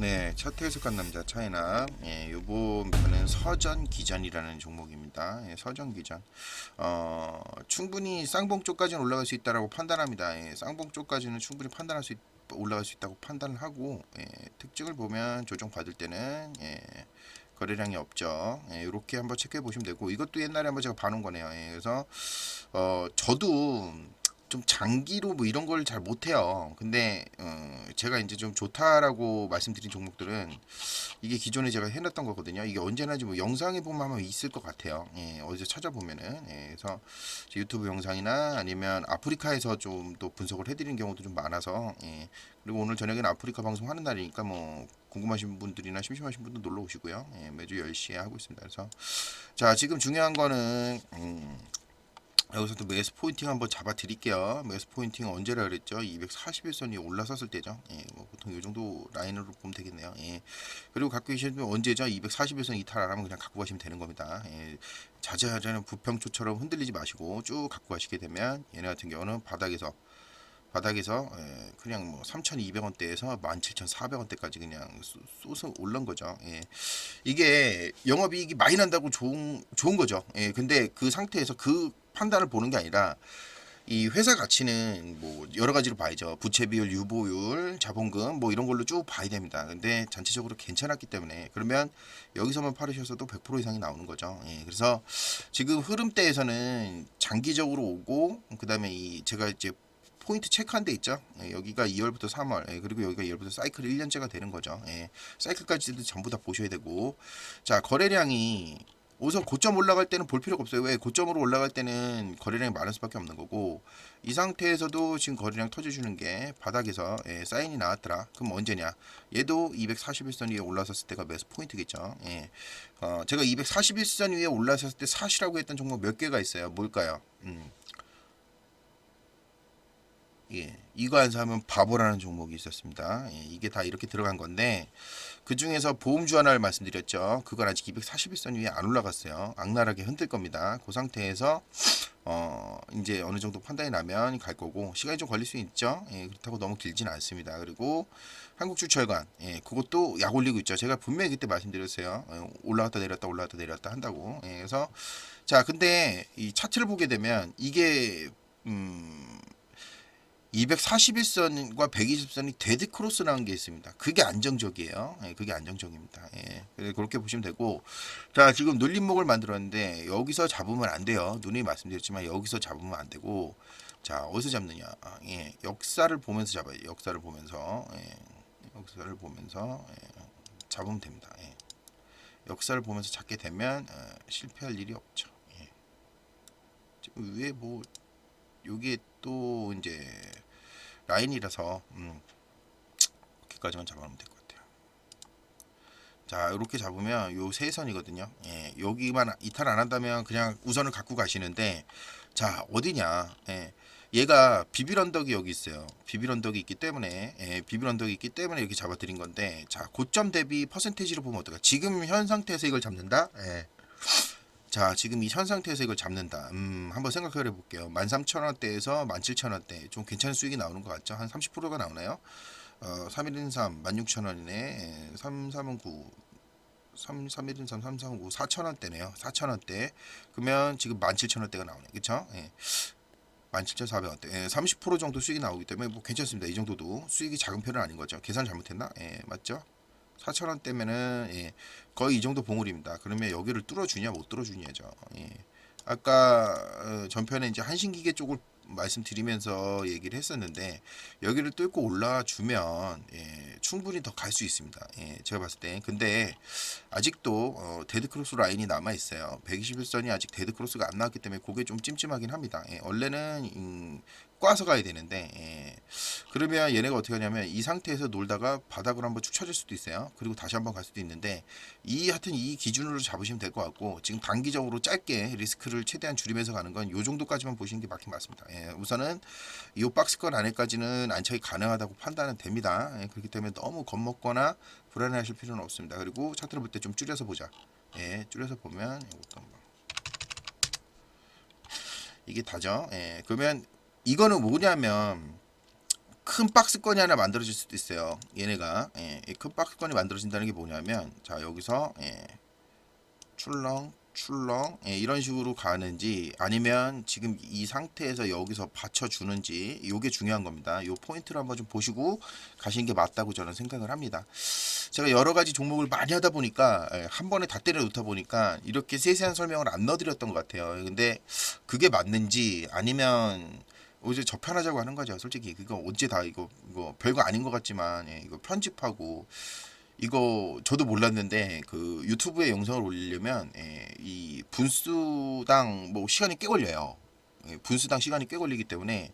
네, 차트 해석한 남자 차이나 예, 요번 편은 서전 기전이라는 종목입니다. 예, 서전 기전. 어, 충분히 쌍봉 쪽까지는 올라갈 수 있다라고 판단합니다. 예, 쌍봉 쪽까지는 충분히 판단할 수 있, 올라갈 수 있다고 판단을 하고 예, 특징을 보면 조정 받을 때는 예, 거래량이 없죠. 예, 이렇게 한번 체크해 보시면 되고 이것도 옛날에 한번 제가 봐놓은 거네요. 예, 그래서 어, 저도 좀 장기로 뭐 이런 걸 잘 못해요. 근데 어, 제가 이제 좀 좋다라고 말씀드린 종목들은 이게 기존에 제가 해놨던 거거든요. 이게 언제나 뭐 영상에 보면 아마 있을 것 같아요. 예, 어디서 찾아보면은 예, 그래서 제 유튜브 영상이나 아니면 아프리카에서 좀 또 분석을 해드리는 경우도 좀 많아서 예, 그리고 오늘 저녁에는 아프리카 방송 하는 날이니까 뭐 궁금하신 분들이나 심심하신 분들 놀러 오시고요. 예, 매주 10시에 하고 있습니다. 그래서 자 지금 중요한 거는 음, 여기서 또 매스 포인팅 한번 잡아 드릴게요. 매스 포인팅은 언제라 그랬죠? 241선이 올라섰을 때죠. 예, 뭐 보통 이 정도 라인으로 보면 되겠네요. 예. 그리고 갖고 계시면 언제죠? 241선 이탈 안 하면 그냥 갖고 가시면 되는 겁니다. 예. 자자자는 부평초처럼 흔들리지 마시고 쭉 갖고 가시게 되면 얘네 같은 경우는 바닥에서 바닥에서 예, 그냥 뭐 3,200원대에서 17,400원대까지 그냥 쏘- 쏘서 올른 거죠. 예. 이게 영업이익이 많이 난다고 좋은 좋은 거죠. 예. 근데 그 상태에서 그 판단을 보는 게 아니라 이 회사 가치는 뭐 여러 가지로 봐야죠. 부채 비율, 유보율, 자본금 뭐 이런 걸로 쭉 봐야 됩니다. 근데 전체적으로 괜찮았기 때문에 그러면 여기서만 팔으셔서도 100% 이상이 나오는 거죠. 예. 그래서 지금 흐름대에서는 장기적으로 오고 그다음에 이 제가 이제 포인트 체크한 데 있죠. 예, 여기가 2월부터 3월, 예, 그리고 여기가 2월부터 사이클 1년째가 되는 거죠. 예, 사이클까지도 전부 다 보셔야 되고, 자 거래량이 우선 고점 올라갈 때는 볼 필요가 없어요. 왜 고점으로 올라갈 때는 거래량이 많을 수밖에 없는 거고, 이 상태에서도 지금 거래량 터져주는 게 바닥에서 예, 사인이 나왔더라. 그럼 언제냐? 얘도 241선 위에 올라섰을 때가 매수 포인트겠죠. 예, 어, 제가 241선 위에 올라섰을 때 사시라고 했던 종목 몇 개가 있어요. 뭘까요? 음. 예, 이거 안 사면 바보라는 종목이 있었습니다. 예, 이게 다 이렇게 들어간 건데 그 중에서 보험주 하나를 말씀드렸죠. 그건 아직 241선 위에 안 올라갔어요. 악랄하게 흔들 겁니다. 그 상태에서 어 이제 어느 정도 판단이 나면 갈 거고 시간이 좀 걸릴 수 있죠. 예, 그렇다고 너무 길지는 않습니다. 그리고 한국주철관 예, 그것도 약 올리고 있죠. 제가 분명히 그때 말씀드렸어요. 어, 올라갔다 내렸다 올라갔다 내렸다 한다고. 예, 그래서 자 근데 이 차트를 보게 되면 이게 음 241선과 120선이 데드 크로스 나온 게 있습니다. 그게 안정적이에요. 예, 그게 안정적입니다. 예, 그렇게 보시면 되고, 자 지금 눌림목을 만들었는데 여기서 잡으면 안 돼요. 누님 말씀드렸지만 여기서 잡으면 안 되고, 자 어디서 잡느냐? 아, 예, 역사를 보면서 잡아요. 역사를 보면서, 예, 역사를 보면서 예, 잡으면 됩니다. 예. 역사를 보면서 잡게 되면 어, 실패할 일이 없죠. 예. 지금 위에 뭐 요게 또 이제 라인이라서 음, 이렇게까지만 잡아놓으면 될 것 같아요. 자 이렇게 잡으면 요 세 선이거든요. 예, 여기만 이탈 안 한다면 그냥 우선을 갖고 가시는데 자 어디냐? 예, 얘가 비빌 언덕이 여기 있어요. 비빌 언덕이 있기 때문에 예, 비빌 언덕이 있기 때문에 이렇게 잡아드린 건데 자 고점 대비 퍼센테이지로 보면 어떨까? 지금 현 상태에서 이걸 잡는다. 예. 자, 지금 이 현 상태에서 이걸 잡는다. 음, 한번 생각해 볼게요. 13,000원대에서 17,000원대. 좀 괜찮은 수익이 나오는 것 같죠? 한 30%가 나오나요? 어, 3113 16,000원이네. 3319 3, 3113 339 4,000원대네요. 4,000원대. 그러면 지금 17,000원대가 나오네. 그쵸? 예. 17,400원대. 예, 30% 정도 수익이 나오기 때문에 뭐 괜찮습니다. 이 정도도 수익이 작은 편은 아닌 거죠. 계산 잘못했나? 예, 맞죠? 4,000원 대면은 예, 거의 이 정도 봉우리입니다. 그러면 여기를 뚫어주냐 못 뚫어주냐죠. 예. 아까 어, 전편에 이제 한신기계 쪽을 말씀드리면서 얘기를 했었는데 여기를 뚫고 올라 주면 예, 충분히 더 갈 수 있습니다. 예, 제가 봤을 때 근데 아직도 어, 데드 크로스 라인이 남아 있어요. 121선이 아직 데드 크로스가 안 나왔기 때문에 그게 좀 찜찜하긴 합니다. 예, 원래는 음, 꽈서 가야 되는데 예, 그러면 얘네가 어떻게 하냐면 이 상태에서 놀다가 바닥으로 한번 축 쳐질 수도 있어요. 그리고 다시 한번 갈 수도 있는데 이 하여튼 이 기준으로 잡으시면 될 것 같고 지금 단기적으로 짧게 리스크를 최대한 줄이면서 가는 건 요 정도까지만 보시는 게 맞긴 맞습니다. 예, 우선은 이 박스권 안에까지는 안착이 가능하다고 판단은 됩니다. 예, 그렇기 때문에 너무 겁먹거나 불안해하실 필요는 없습니다. 그리고 차트를 볼 때 좀 줄여서 보자. 예, 줄여서 보면 이것도 한번 이게 다죠. 예, 그러면 이거는 뭐냐면 큰 박스권이 하나 만들어질 수도 있어요. 얘네가 예, 이큰 박스권이 만들어진다는 게 뭐냐면 자 여기서 예, 출렁 출렁 예, 이런 식으로 가는지 아니면 지금 이 상태에서 여기서 받쳐주는지 이게 중요한 겁니다. 이 포인트를 한번 좀 보시고 가시는 게 맞다고 저는 생각을 합니다. 제가 여러 가지 종목을 많이 하다 보니까 예, 한 번에 다 때려 놓다 보니까 이렇게 세세한 설명을 안 넣어드렸던 것 같아요. 근데 그게 맞는지 아니면 어제 접편하자고 하는 거죠. 솔직히 그거 언제 다 이거 이거 별거 아닌 것 같지만 예, 이거 편집하고 이거 저도 몰랐는데 그 유튜브에 영상을 올리려면 예, 이 분수당 뭐 시간이 꽤 걸려요. 예, 분수당 시간이 꽤 걸리기 때문에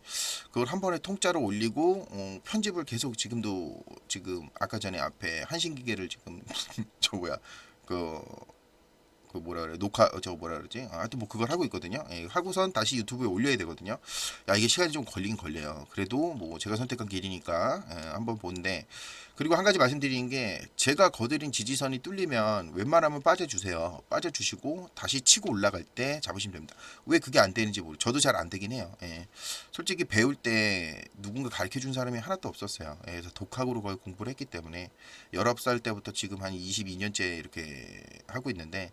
그걸 한 번에 통짜로 올리고 어, 편집을 계속 지금도 지금 아까 전에 앞에 한신기계를 지금 저 뭐야 그. 그 뭐라 그래 녹화 어, 저 뭐라 그러지 아, 하여튼 뭐 그걸 하고 있거든요 예, 하고선 다시 유튜브에 올려야 되거든요 야 이게 시간이 좀 걸리긴 걸려요 그래도 뭐 제가 선택한 길이니까 예, 한번 보는데 그리고 한 가지 말씀드리는 게 제가 거드린 지지선이 뚫리면 웬만하면 빠져주세요. 빠져주시고 다시 치고 올라갈 때 잡으시면 됩니다. 왜 그게 안 되는지 모르. 저도 잘 안 되긴 해요. 예. 솔직히 배울 때 누군가 가르쳐 준 사람이 하나도 없었어요. 예, 그래서 독학으로 거의 공부를 했기 때문에 19살 때부터 지금 한 22년째 이렇게 하고 있는데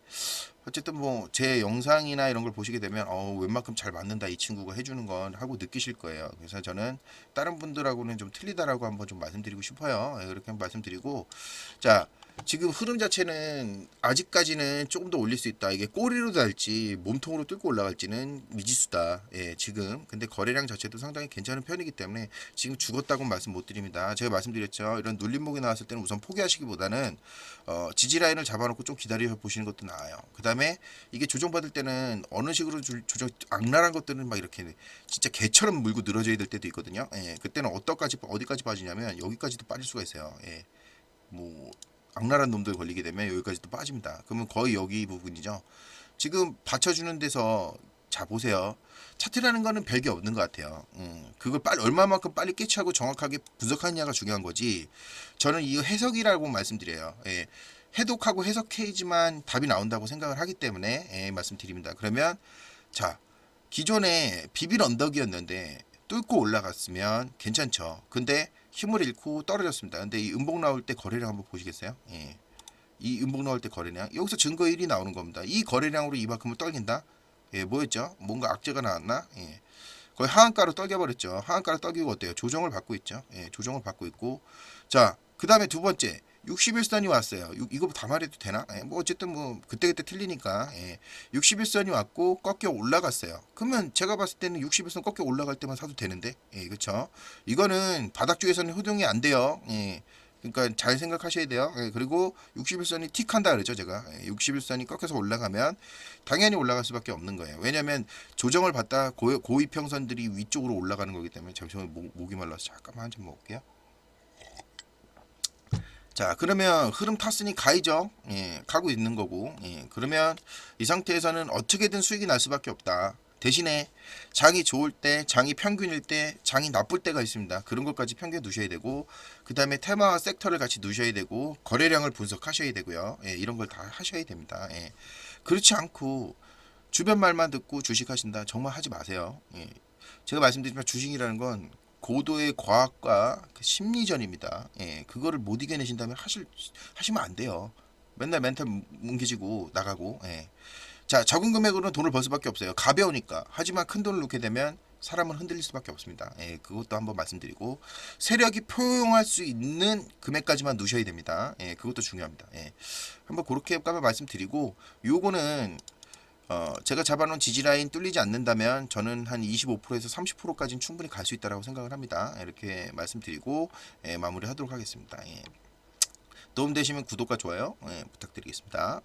어쨌든 뭐 제 영상이나 이런 걸 보시게 되면 어 웬만큼 잘 맞는다 이 친구가 해주는 건 하고 느끼실 거예요. 그래서 저는 다른 분들하고는 좀 틀리다라고 한번 좀 말씀드리고 싶어요. 예, 그렇게 한번 말씀드리고 자 지금 흐름 자체는 아직까지는 조금 더 올릴 수 있다. 이게 꼬리로 달지 몸통으로 뚫고 올라갈지는 미지수다. 예, 지금 근데 거래량 자체도 상당히 괜찮은 편이기 때문에 지금 죽었다고 말씀 못 드립니다. 제가 말씀드렸죠. 이런 눌림목이 나왔을 때는 우선 포기하시기보다는 어, 지지 라인을 잡아놓고 좀 기다려 보시는 것도 나아요. 그 다음에 이게 조정받을 때는 어느 식으로 주- 조정 악랄한 것들은 막 이렇게 진짜 개처럼 물고 늘어져야 될 때도 있거든요. 예, 그때는 어디까지 어디까지 빠지냐면 여기까지도 빠질 수가 있어요. 예, 뭐 악랄한 놈들 걸리게 되면 여기까지도 빠집니다. 그러면 거의 여기 부분이죠. 지금 받쳐주는 데서 자 보세요. 차트라는 거는 별게 없는 것 같아요. 음, 그걸 빨리 얼마만큼 빨리 깨치하고 정확하게 분석하느냐가 중요한 거지. 저는 이 해석이라고 말씀드려요. 예. 해독하고 해석해야지만 답이 나온다고 생각을 하기 때문에 예, 말씀드립니다. 그러면 자 기존에 비빌 언덕이었는데 뚫고 올라갔으면 괜찮죠. 근데 힘을 잃고 떨어졌습니다. 근데 이 음봉 나올 때 거래량 한번 보시겠어요? 예. 이 음봉 나올 때 거래량 여기서 증거 1이 나오는 겁니다. 이 거래량으로 이만큼을 떨긴다? 예, 뭐였죠? 뭔가 악재가 나왔나? 예. 거의 하한가로 떨겨버렸죠. 하한가로 떨기고 어때요? 조정을 받고 있죠. 예, 조정을 받고 있고. 자, 그 다음에 두 번째. 61선이 왔어요. 유- 이거 다 말해도 되나? 예, 뭐 어쨌든 뭐 그때그때 틀리니까. 예. 61선이 왔고 꺾여 올라갔어요. 그러면 제가 봤을 때는 61선 꺾여 올라갈 때만 사도 되는데. 예, 그렇죠? 이거는 바닥 쪽에서는 효동이 안 돼요. 예. 그러니까 잘 생각하셔야 돼요. 예, 그리고 61선이 틱한다 그랬죠, 제가. 예, 61선이 꺾여서 올라가면 당연히 올라갈 수밖에 없는 거예요. 왜냐하면 조정을 받다 고, 고위평선들이 위쪽으로 올라가는 거기 때문에 잠시만 목, 목이 말라서 잠깐만 한 잔 먹을게요. 자 그러면 흐름 탔으니 가이죠. 예, 가고 있는 거고. 예, 그러면 이 상태에서는 어떻게든 수익이 날 수밖에 없다. 대신에 장이 좋을 때, 장이 평균일 때, 장이 나쁠 때가 있습니다. 그런 것까지 평균 두셔야 되고, 그 다음에 테마와 섹터를 같이 두셔야 되고, 거래량을 분석하셔야 되고요. 예, 이런 걸 다 하셔야 됩니다. 예. 그렇지 않고 주변 말만 듣고 주식하신다 정말 하지 마세요. 예. 제가 말씀드리지만 주식이라는 건 고도의 과학과 그 심리전입니다. 예, 그거를 못 이겨내신다면 하실 하시면 안 돼요. 맨날 멘탈 뭉개지고 나가고. 예. 자, 적은 금액으로는 돈을 벌 수밖에 없어요. 가벼우니까. 하지만 큰 돈을 놓게 되면 사람은 흔들릴 수밖에 없습니다. 예, 그것도 한번 말씀드리고 세력이 포용할 수 있는 금액까지만 누셔야 됩니다. 예, 그것도 중요합니다. 예. 한번 그렇게 까면 말씀드리고 요거는 어, 제가 잡아놓은 지지라인 뚫리지 않는다면 저는 한 25%에서 30%까지는 충분히 갈 수 있다고 생각을 합니다. 이렇게 말씀드리고 예, 마무리하도록 하겠습니다. 예. 도움되시면 구독과 좋아요 예, 부탁드리겠습니다.